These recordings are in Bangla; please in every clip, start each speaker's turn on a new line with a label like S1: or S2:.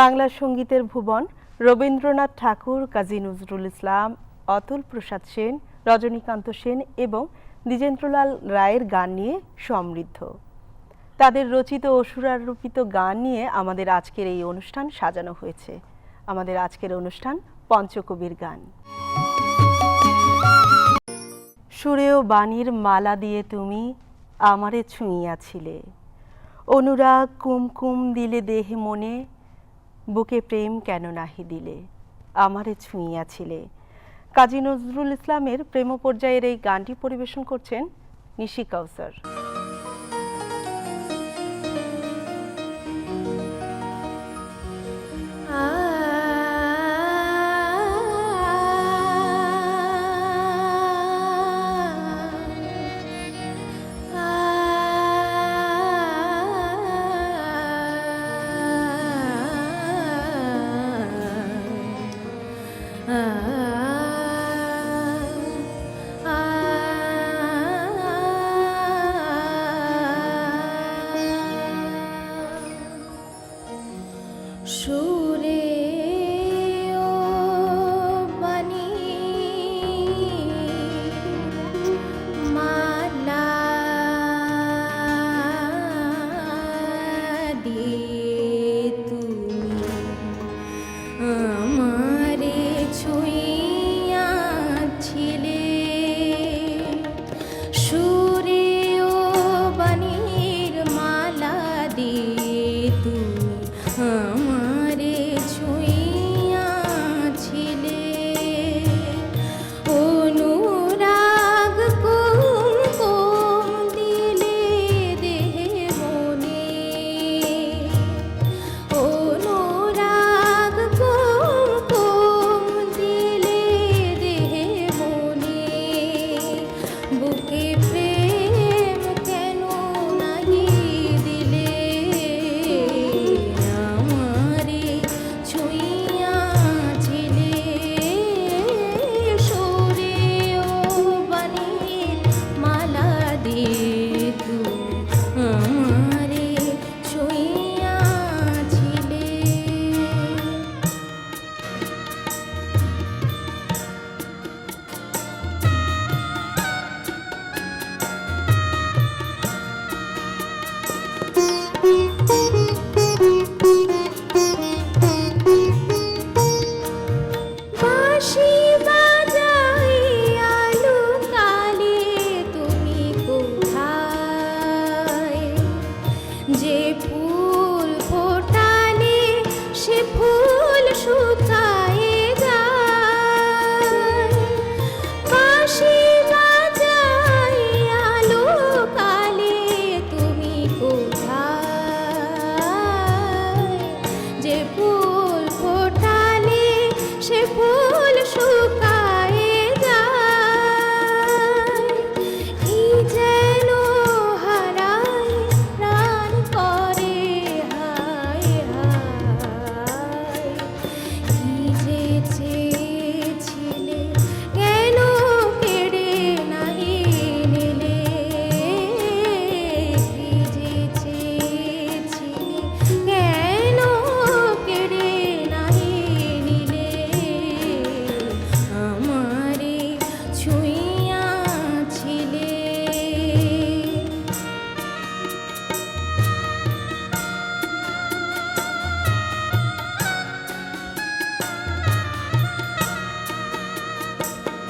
S1: বাংলা সঙ্গীতের ভুবন, রবীন্দ্রনাথ ঠাকুর, কাজী নজরুল ইসলাম, অতুল প্রসাদ সেন, রজনীকান্ত সেন এবং দ্বিজেন্দ্রলাল রায়ের গান নিয়ে সমৃদ্ধ। তাদের রচিত ও সুরারোপিত গান নিয়ে আমাদের আজকের এই অনুষ্ঠান সাজানো হয়েছে। আমাদের আজকের অনুষ্ঠান পঞ্চকবির গান। সুরেও বাণীর মালা দিয়ে তুমি আমারে ছুঁইয়াছিলে। অনুরাগ কুমকুম দিলে দেহে মনে বুকে প্রেম কেন নাহি দিলে? আমারে ছুঁইয়াছিলে। কাজী নজরুল ইসলামের প্রেম পর্যায়ের এই গানটি পরিবেশন করছেন নিশি কাউসার।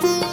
S2: Boom.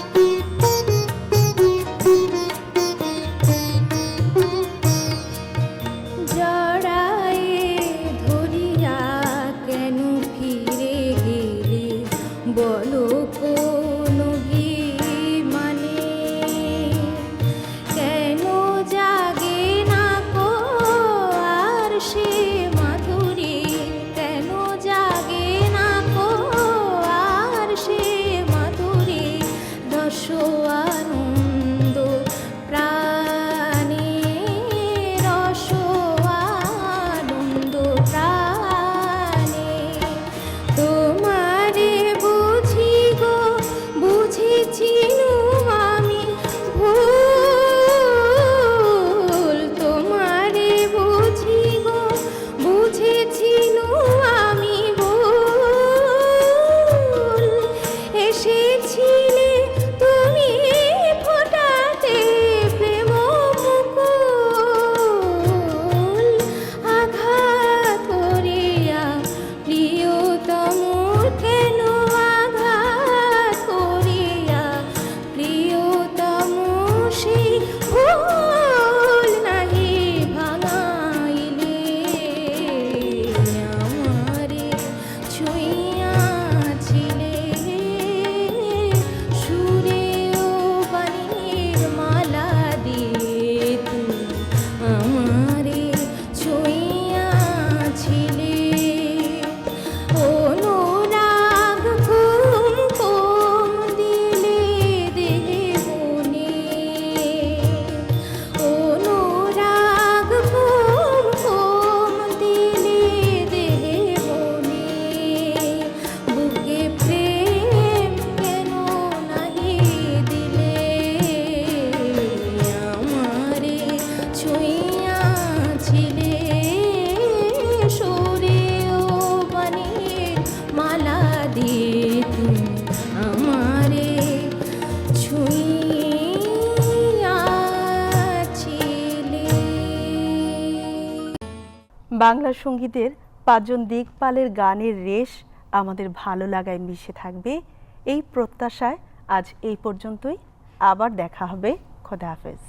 S3: বাংলা সঙ্গীতের পাঁচজন দিকপালের গানের রেশ আমাদের ভালো লাগায় মিশে থাকবে। এই প্রত্যাশায় আজ এই পর্যন্তই। আবার দেখা হবে। খোদা হাফেজ।